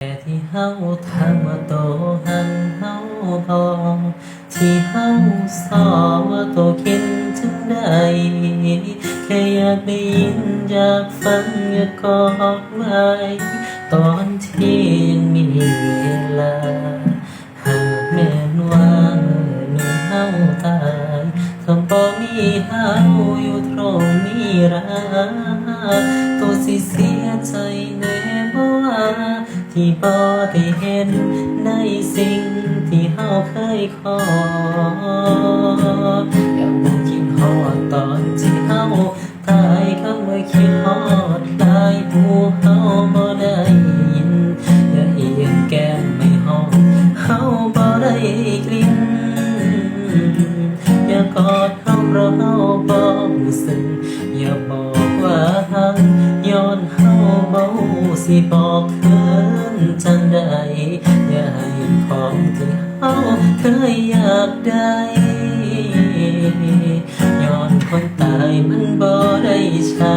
แต่ที่เฮาทำว่าโตหันเฮาพอที่เฮาสอว่าโตคิดถึงใดแค่อยากได้ยินอยากฟังอยากกอดไว้ตอนที่ยังมีเวลา หากแม่นว่าหนึ่งเฮาตายคำบ่มีเฮาอยู่ตรงนี้รักตัวสิสี ที่บ่ได้เห็น ในสิ่งที่เฮาเคยขออยากบอกคิดฮอดตอนที่เฮาตายคำว่าคิดฮอดตายผู้เฮาบ่ได้ยินอย่าเอียงแก้มไม่ห้องเฮาบ่ได้กลิ่นอย่ากอดเฮาเพราะเฮาบ่รู้สึกอย่าบอกว่าหักย้อนเฮาบ่สิบอกเคิน จังใดอย่าให้ของที่เฮาเคยอยากได้ย้อนคนตายมันบ่ได้ใช้